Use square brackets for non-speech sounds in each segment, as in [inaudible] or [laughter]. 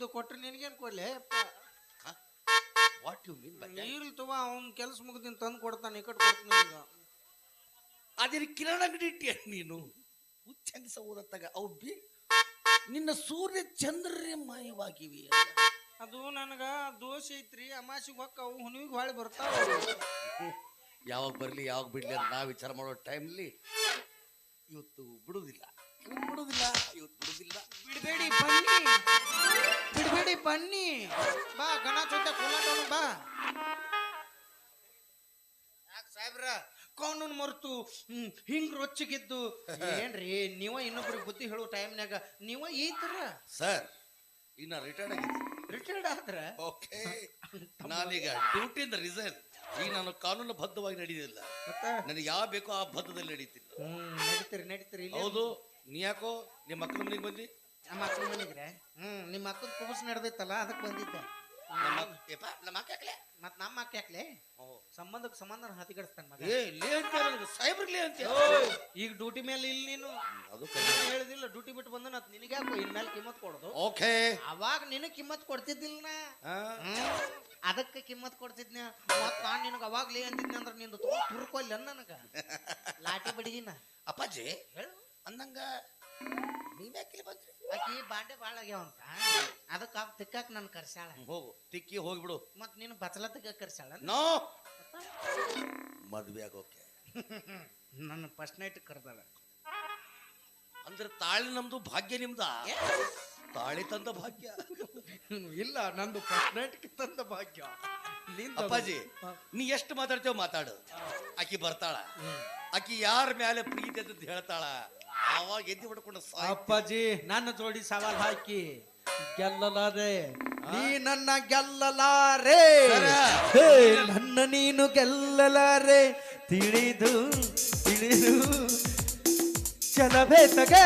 ಇದ್ದು ಕೊಟ್ರೆ ನಿನಗೇನು ಕೊಡ್ಲಿ? ವಾಟ್ ಯು ಮೀನ್ ಬೈ ತವ ಅವ್ನ ಕೆಲಸ ಮುಗ್ದಿನ ತಂದು ಕೊಡ್ತಾನೆ ಈ ಕಡೆ ಕೊಡ್ತೀನಿ ಈಗ. ಅದೇ ಕಿರಣ ಅಂಗಡಿ ಇಟ್ಟಿಯ ನೀನು? ಹುಚ್ಚಂಗ ಓದತ್ತಾಗ ಅವು ಬಿ ನಿನ್ನ ಸೂರ್ಯ ಚಂದ್ರರೇ ಮಾಯವಾಗಿವೆ ಅದು ನನಗ ದೋಷ ಐತ್ರಿ ಅಮಾಸಿಗೆ ಹೊಕ್ಕವು ಹುಣ್ಣಿಗೆ ಹೊಳೆ ಬರ್ತಾವ. ಯಾವಾಗ ಬರ್ಲಿ ಯಾವಾಗ ಬಿಡ್ಲಿ ಅಂತ ನಾ ವಿಚಾರ ಮಾಡೋ ಟೈಮ್ಲಿ ಇವತ್ತು ಬಿಡುದಿಲ್ಲ. ಬಿಡುದಿಲ್ಲ ಇವತ್ತು ಬಿಡುದಿಲ್ಲ. ಬಿಡಬೇಡಿ ಬನ್ನಿ. ಬಿಡಬೇಡಿ ಬನ್ನಿ. ಬಾ ಗಣ ಜೊತೆ ಕೋಲಾಟೋನು ಬಾ. ಯಾಕೆ ಸಾಹೇಬ್ರ? ಕಾನೂನು ಮರೆತು ಹಿಂಗ್ ರೊಚ್ಚಿಗಿದ್ದು. ಏನ್ರಿ ನೀವ ಇನ್ನೊಬ್ರಿಗೆ ಬುದ್ಧಿ ಹೇಳೋ ಟೈಮ್ನಾಗ ನೀವ ಈ ತರ? ಸರ್ ಇನ್ನ ರಿಟೈರ್ಡ್ ಆಗಿದೆ ರಿಟೈರ್ಡ್ ಆದ್ರ? ಓಕೆ. ನಾನೀಗ ಡ್ಯೂಟಿಯಿಂದ ರಿಸೈನ್ ಈಗ ನಾನು ಕಾನೂನು ಬದ್ಧವಾಗಿ ನಡೆಯೋದಿಲ್ಲ ನನಗೆ ಯಾವ ಬೇಕೋ ಆ ಬದ್ಧದಲ್ಲಿ ನಡೀತೀನಿ. ಹ್ಮ್ ನಡೀತೀರಿ ನಡೀತೀರಿ. ಇಲ್ಲಿ ಹೌದು. ನೀ ಯಾಕೋ ನಿಮ್ಮ ಅಕ್ಕನ ಮನೆಗೆ ಬಂದಿ? ನಮ್ಮ ಅಕ್ಕನ ಮನೆಗ್ರೆ? ಹ್ಮ್ ನಿಮ್ಮ ಅಕ್ಕನ ಕೂಸ್ ನಡೆದೈತಲ್ಲ ಅದಕ್ಕೆ ಬಂದಿದ್ದೆ. ನಮ್ಮ ಅಕ್ಕ- ಏಪ್ಪ, ನಮ್ಮ ಅಕ್ಕ ಯಾಕ್ಲೆ? ಮತ್ ನಮ್ಮ ಅಕ್ಕ ಯಾಕ್ಲೆ? ಓ. ಸಂಬಂಧಕ್ಕೆ ಸಂಬಂಧ ಹತಿಗಡಿಸ್ತಾನ ಮಗ. ಏ ಲೇ ಅಂತ ನನಗೆ? ಸಾಹೇಬ್ರಿಗೆ ಲೇ ಅಂತ ಈಗ ಡ್ಯೂಟಿ ಮೇಲೆ ಇಲ್ಲಿ ನೀನು. ಅದು ನಾನು ಹೇಳಿದಿಲ್ಲ ಡ್ಯೂಟಿ ಬಿಟ್ಟು ಬಂದ ನತ್ ನಿನಗ್ಯಾಕೋ ಇನ್ಮೇಲೆ ಕಿಮ್ಮತ್ ಕೊಡೋದು? ಓಕೆ. ಅವಾಗ ನಿನಗ್ ಕಿಮ್ಮತ್ ಕೊಡ್ತಿದ್ದಿಲ್ಲ ನಾ. ಅದಕ್ಕೆ ಕಿಮ್ಮತ್ ಕೊಡ್ತಿದ್ನ. ಮತ್ ನಾನ್ ನಿನಗ ಅವಾಗ್ಲೇ ಅಂತಿದ್ನ ಅಂದ್ರ ನಿಂದು ತಗೊಂಡ್ ತುರ್ಕೊಲ್ಲ ನನಗ. [laughs] ಲಾಟಿ ಬಡಿಗಿನ. ಅಪ್ಪಾಜಿ ಹೇಳು. ಅಂದಂಗ ನೀವ್ಯಾಕಿಲ್ಲಿ ಬಂದ್ರಿ? ಆಕಿ ಬಾಂಡೆ ಬಾಳ ಆಗ್ಯಾವಂತ. ಅದಕ್ಕ ಅವ್ ತಿಕ್ಕಾಕ ನನ್ ಕರ್ಸಾಳ ಹೋಗು. ತಿಕ್ಕಿ ಹೋಗ್ಬಿಡು ಮತ್ ನೀನು ಬಚಲ ತಿಕ್ಕ ಕರ್ಸಾಳ ನೋ! [laughs] ಮದ್ವೆ ಆಗೋಕೆ. ನನ್ನ ಫಸ್ಟ್ ನೈಟ್ ಕರ್ದಾಳ ಅಂದ್ರೆ ತಾಳಿ ನಮ್ದು ಭಾಗ್ಯ ನಿಮ್ದ? ತಾಳಿ ತಂದ ಭಾಗ್ಯ. [laughs] ಇಲ್ಲ ನಂದು ಫಸ್ಟ್ ನೈಟ್ ತಂದ ಭಾಗ್ಯ. ನಿಂದು. ಅಪ್ಪಾಜಿ ನೀ ಎಷ್ಟು ಮಾತಾಡ್ತೇವ ಮಾತಾಡು. ಆಕಿ ಬರ್ತಾಳ. ಆಕಿ ಯಾರ ಮ್ಯಾಲೆ ಪ್ರೀತಿ ಅಂತ ಹೇಳ್ತಾಳ. ಎದ್ದು ಹೊಡ್ಕೊಂಡು ಸಾಯ್ ಅಪ್ಪಾಜಿ ನನ್ನ ಜೋಡಿ ಸವಾಲ್ ಹಾಕಿ. ಗೆಲ್ಲಲಾರೆ. ನೀ ನನ್ನ ಗೆಲ್ಲಲಾರೆ. ಹೇ, ನನ್ನ ನೀನು ಗೆಲ್ಲಲಾರೆ. ತಿಳಿದು ತಿಳಿದು. ಚಲಬೇತಗೆ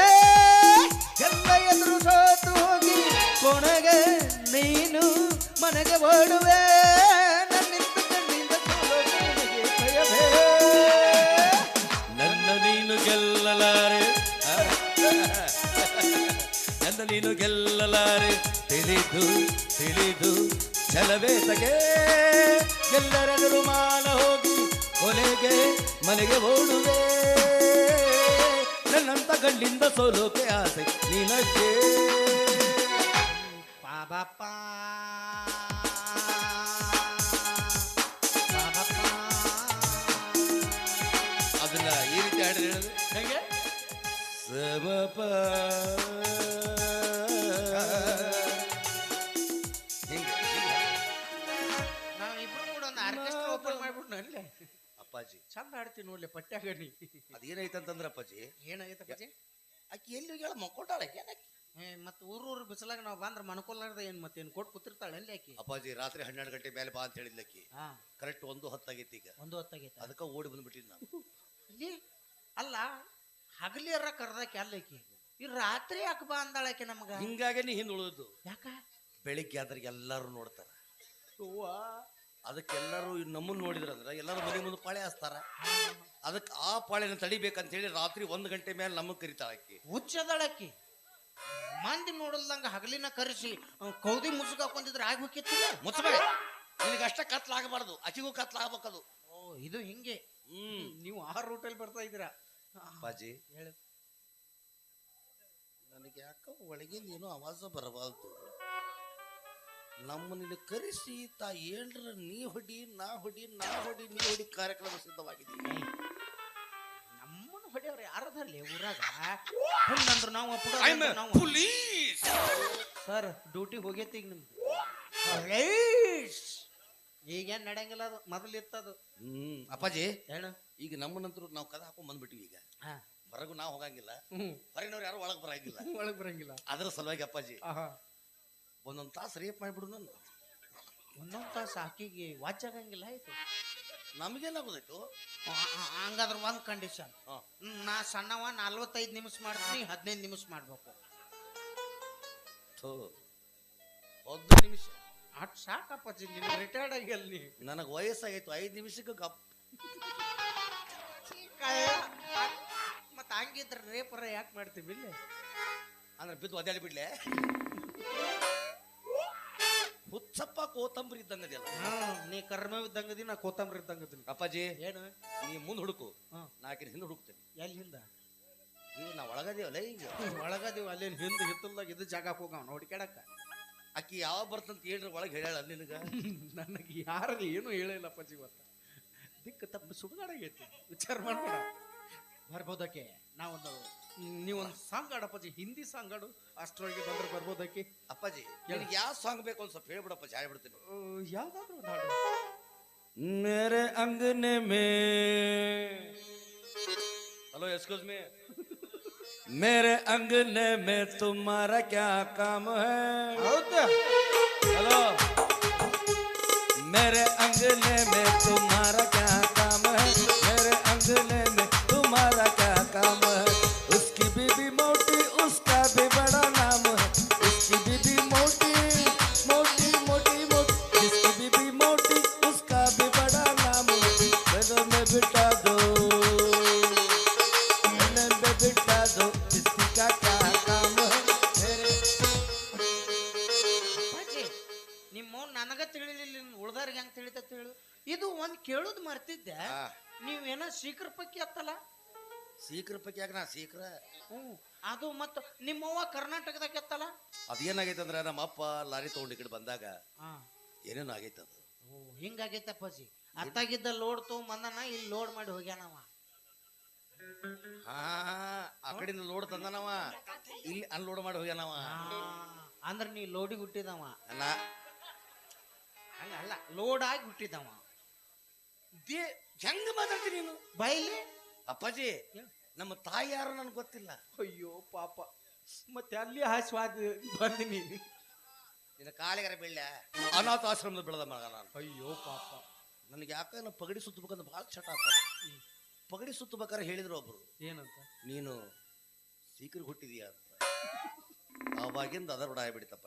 ಎಲ್ಲ ಎದುರು ಸೋತು ಹೋಗಿ ಕೊನೆಗೆ ನೀನು ಮನೆಗೆ ಓಡುವೆ. ನೀನು ಗೆಲ್ಲಲಾರೆ ತಿಳಿದು ತಿಳಿದು ಛಲವೇ ತಗೆ ಎಲ್ಲರೆದುರು ಮಾನ ಹೋಗಿ ಕೊನೆಗೆ ಮನೆಗೆ ಓಡುವೆ. ನನ್ನಂತ ಗಂಡಿಂದ ಸೋಲೋಕೆ ಆಸೆ ನಿನಗೆ. ಪಾಬಪ್ಪ. ಅದನ್ನ ಈ ರೀತಿ ಹಾಡಿದ್ರೆ ಹೆಂಗೆ? ಸಮಪ ಚಂದ ಹಾಡ್ತೀನಿ ನೋಡ್ಲಿ ಪಟ್ಯಾಗಣಿ ಅದೇನೈತಂತಂದ್ರ ಅಪ್ಪಾಜಿ ಏನಾಗೈತೆ ಅಪ್ಪಾಜಿ ಆಕಿ ಎಲ್ಲಿ ಹೋಗ್ಯಾಳ? ಮಕ್ಕೊಟ್ಟಾಳ ಏನಕ್ಕೆ ಮತ್ತೆ ಊರು ಊರು ಬಿಸಿಲಾಗ ನಾವ್ ಬಂದ್ರ ಏನು ಏನ್ ಏನು ಕೊಟ್ಟು ಕೂತಿರ್ತಾಳೆ ಅಲ್ಲಿ ಆಕಿ? ಅಪ್ಪಾಜಿ ರಾತ್ರಿ ಹನ್ನೆರಡು ಗಂಟೆ ಮೇಲೆ ಬಾ ಅಂತ ಹೇಳಿದ್ಲಕ್ಕಿ ಹಾ. ಕರೆಕ್ಟ್ ಒಂದು ಹೊತ್ತಾಗೈತಿ ಈಗ. ಒಂದು ಹೊತ್ತಾಗೈತ. ಅದಕ್ಕೆ ಓಡಿ ಬಂದ್ಬಿಟ್ಟಿದ್ ನಾನು ಇಲ್ಲಿ ಅಲ್ಲ ಹಗಲಿಯರ ಕರ್ದಾಕಿ ಅಲ್ಲಕಿ ಈ ರಾತ್ರಿ ಯಾಕೆ ಬಾ ಅಂದಾಳಕಿ ನಮ್ಗ? ಹಿಂಗಾಗೆ ನೀ ಹಿಂದ್ ಉಳಿದು ಯಾಕ? ಬೆಳಿಗ್ಗೆ ಆದ್ರೆ ಎಲ್ಲರೂ ನೋಡ್ತಾರ. ಅದಕ್ಕೆಲ್ಲರೂ ನಮ್ಮನ್ನು ನೋಡಿದ್ರಂದ್ರೆ ಎಲ್ಲರೂ ಮನೆ ಮುಂದೆ ಪಾಳೆ ಹಾಸ್ತಾರ. ಅದಕ್ಕೆ ಆ ಪಾಳೆನ ತಡಿಬೇಕಂತ ಹೇಳಿ ರಾತ್ರಿ ಒಂದು ಗಂಟೆ ಮೇಲೆ ನಮಗೆ ಕರಿತಾಳಕ್ಕಿ ಆಕಿ. ಹುಚ್ಚದಳಕಿ ಮಂದಿ ನೋಡಲ್ದಂಗ ಹಗಲಿನ ಕರೆಸಿ ಕೌದಿ ಹಾಕೊಂಡಿದ್ರೆ ಆಗಿ ಹೋಗಿತ್ತು ಮುಚ್ಚಬೇಡ ನಿನಗೆ ಅಷ್ಟೇ ಕತ್ಲಾಗಬಾರ್ದು ಅಚಿಗೂ ಕತ್ಲಾಗಬೇಕದು ಓ ಇದು ಹಿಂಗೆ. ಹ್ಮ್. ನೀವು ಆ ರೂಟಲ್ಲಿ ಬರ್ತಾ ಇದ್ದೀರಾ? ಬಾಜಿ ಹೇಳು. ನನಗೆ ಯಾಕೋ ಒಳಗಿಂದ ಏನೋ ಆವಾಜ ಬರಬಾರ್ದು. ನಮ್ಮ ನಿನ್ನ ಕರೆಸಿ ತಾ ಏಳ್ರ ನೀ ಹೊಡಿ ನಾ ಹೊಡಿ ನಾ ಹೊಡಿ ನೀ ಹೊಡಿ ಕಾರ್ಯಕ್ರಮ ಸಿದ್ಧವಾಗಿದೆ. ನಮ್ಮನ್ನು ಹೊಡೆಯವ್ರು ಯಾರದಲ್ಲಿ ಊರಾಗ? ನಾವು ಸರ್ ಡ್ಯೂಟಿ ಹೋಗೈತಿ ಈಗ ನಿಮ್ದು. ಈಗೇನ್ ನಡೆಯಂಗಿಲ್ಲ ಅದು ಮೊದಲು ಇತ್ತದು. ಹ್ಮ್ ಅಪ್ಪಾಜಿ ಹೇಳ. ಈಗ ನಮ್ಮ ನಂತರ ನಾವು ಕದ ಹಾಕೊಂಡ್ ಬಂದ್ಬಿಟ್ಟಿವಿ ಈಗ. ಹಾ. ಹೊರಗು ನಾವು ಹೋಗಂಗಿಲ್ಲ. ಹ್ಮ್. ಹೊರಗಿನವ್ರು ಯಾರು ಒಳಗ್ ಬರಂಗಿಲ್ಲ. [laughs] ಒಳಗ್ ಬರಂಗಿಲ್ಲ. ಅದ್ರ ಸಲುವಾಗಿ ಅಪ್ಪಾಜಿ ಆಹಾ. ಒಂದೊಂದ್ ತಾಸು ರೇಪ್ ಮಾಡಿಬಿಡು ನಾನು. ಒಂದೊಂದ್ ತಾಸು ಆಕಿಗೆ ವಾಚ್ ಆಗಂಗಿಲ್ಲ ಆಯ್ತು. ನಮಗೇನಾಗೋದಾಯ್ತು ಹಂಗಾದ್ರೆ ಒಂದು ಕಂಡೀಷನ್ ಹಾ. ನಾ ಸಣ್ಣವ ನಲ್ವತ್ತೈದು ನಿಮಿಷ ಮಾಡ್ತೀನಿ ಹದಿನೈದು ನಿಮಿಷ ಮಾಡ್ಬೇಕು. ಥು. ಒಂದು ನಿಮಿಷ. ಅಟ್ ಸಾಕಪ್ಪ ನೀನು ರಿಟೈರ್ಡ್ ಆಗಿ ಅಲ್ಲಿ ನನಗೆ ವಯಸ್ಸಾಗೈತು ಐದು ನಿಮಿಷಕ್ಕೆ ಗಪ್. ಮತ್ತೆ ಹಂಗಿದ್ರೆ ರೇಪರ ಯಾಕೆ ಮಾಡ್ತೀವಿ ಇಲ್ಲಿ? ಅಂದ್ರೆ ಬಿದ್ದು ಒದ್ದಾಡಿ ಬಿಡ್ಲೆ. ಹುಚ್ಚಪ್ಪ ಕೋತಂಬರಿ ಇದ್ದಂಗದಿಲ್ಲ ಹ್ಮ್ ನೀ ಕರ್ಮೇವ್ ಇದ್ದಂಗದಿ ನಾ ಕೋತಂಬರಿ ಇದ್ದಂಗದಿನಿ ಅಪ್ಪಾಜಿ ಏನು? ನೀ ಮುಂದೆ ಹುಡುಕು. ನಾಕಿನ ಹಿಂದೆ ಹುಡುಕ್ತೇನೆ. ಎಲ್ಲಿ ಹಿಂದ? ಈಗ ನಾ ಒಳಗದೇವಲ್ಲ ಈಗ? ಒಳಗದೇವ. ಅಲ್ಲಿ ಹಿಂದೆ ಹಿತ್ತಲ್ದಾಗ ಇದು ಜಾಗ ಹೋಗವ ನೋಡ್ಕ್ಯಾಡಕ್ಕ ಆಕಿ ಯಾವ ಬರ್ತಂತ ಹೇಳ್ರಿ ಒಳಗೆ ಹೇಳ್ಯಾಳ ನಿನಗೆ? [laughs] ನನಗೆ ಯಾರು ಏನು ಹೇಳಿಲ್ಲಪ್ಪ ಇವತ್ತ ದಿಕ್ಕ ತಪ್ಪು ಸುಡುಗಾಡಾಗೈತಿ ವಿಚಾರ ಮಾಡ್ಬೇಡ. ಬರ್ಬೋದಕ್ಕೆ ನಾವೊಂದು ನೀವೊಂದು ಸಾಂಗ್ ಆಡಪ್ಪಾಜಿ ಹಿಂದಿ ಸಾಂಗ್ ಆಡು ಅಷ್ಟರೊಳಗೆ ಬಂದ್ರೆ ಬರ್ಬೋದಕ್ಕೆ ಅಪ್ಪಾಜಿ ನಿನಗೆ ಯಾವ ಸಾಂಗ್ ಬೇಕು ಅಂತ ಸ್ವಲ್ಪ ಹೇಳ್ಬಿಡಪ್ಪ ಹೇಳ್ಬಿಡ್ತೀನಿ ಯಾವ್ದಾದ್ರು ಒಂದು ಹಾಡು मेरे अंगने में हेलो एक्सक्यूज मी मेरे अंगने में तुम्हारा क्या काम है ಹೌದಾ हेलो मेरे अंगने में तुम्हारा क्या काम ಕೇಳುದ್ ಮರ್ತಿದ್ದೆ. ಆ. ನೀವೇನೋ ಸೀಕ್ರ ಪಕ್ಕಿ ಅತ್ತಲ್ಲ ಸೀಕ್ರ ಪೈಕಿ ಯಾಕೆ ನಾ ಸೀಕ್ರ? ಹ್ಞೂ. ಅದು ಮತ್ತ ನಿಮ್ಮವ್ವ ಕರ್ನಾಟಕದಾಗ ಎತ್ತಲ್ಲ? ಅದೇನಾಗೈತೆ ಅಂದ್ರೆ ನಮ್ಮ ಅಪ್ಪ ಲಾರಿ ತಗೊಂಡು ಈ ಕಡೆ ಬಂದಾಗ ಹಾ ಏನೇನು ಆಗೈತೆ ಅದು. ಓ ಹಿಂಗಾಗೈತಪ್ಪಾಜಿ ಅತ್ತಾಗಿದ್ದ ಲೋಡ್ ತಗೊಂಬಂದನ ಇಲ್ಲಿ ಲೋಡ್ ಮಾಡಿ ಹೋಗ್ಯಾನವ? ಹಾ ಆ ಕಡೆಯಿಂದ ಲೋಡ್ ತಂದನವ. ಇಲ್ಲಿ ಅನ್ಲೋಡ್ ಮಾಡಿ ಹೋಗ್ಯಾನವ. ಆ, ಅಂದ್ರ ನೀ ಲೋಡಿಗೆ ಹುಟ್ಟಿದವ? ಅಲ್ಲ ಅಲ್ಲ ಲೋಡ್ ಆಗಿ ಹುಟ್ಟಿದವ. ದೇ ಹೆಂಗ ಮಾತಾಡ್ತಿ ನೀನು? ಬೈಲಿ? ಅಪ್ಪಾಜಿ ನಮ್ಮ ತಾಯಿ ಯಾರು ನನ್ಗೆ ಗೊತ್ತಿಲ್ಲ. ಅಯ್ಯೋ ಪಾಪ. ಮತ್ತೆ ಅಲ್ಲಿ ಹಾಸ್ವಾದ ಬಂದಿನಿ ನಿನ್ನ ಕಾಲಿಗರ ಅನಾಥ ಆಶ್ರಮದ ಬೆಳೆದ ಮಗ ನಾನು. ಅಯ್ಯೋ ಪಾಪ. ನನಗೆ ಯಾಕೆ ನಾನು ಪಗಡಿ ಸುತ್ತಬೇಕಂತ ಭಾಳ ಚಟ ಆತ ಪಗಡಿ ಸುತ್ತಬೇಕಾರೆ ಹೇಳಿದ್ರು ಒಬ್ರು. ಏನಂತ? ನೀನು ಸೀಕ್ರಿಗೆ ಹುಟ್ಟಿದೀಯ ಅಂತ. ಅವಾಗಿಂದ ಅದರ ಬಿಡಿತಪ್ಪ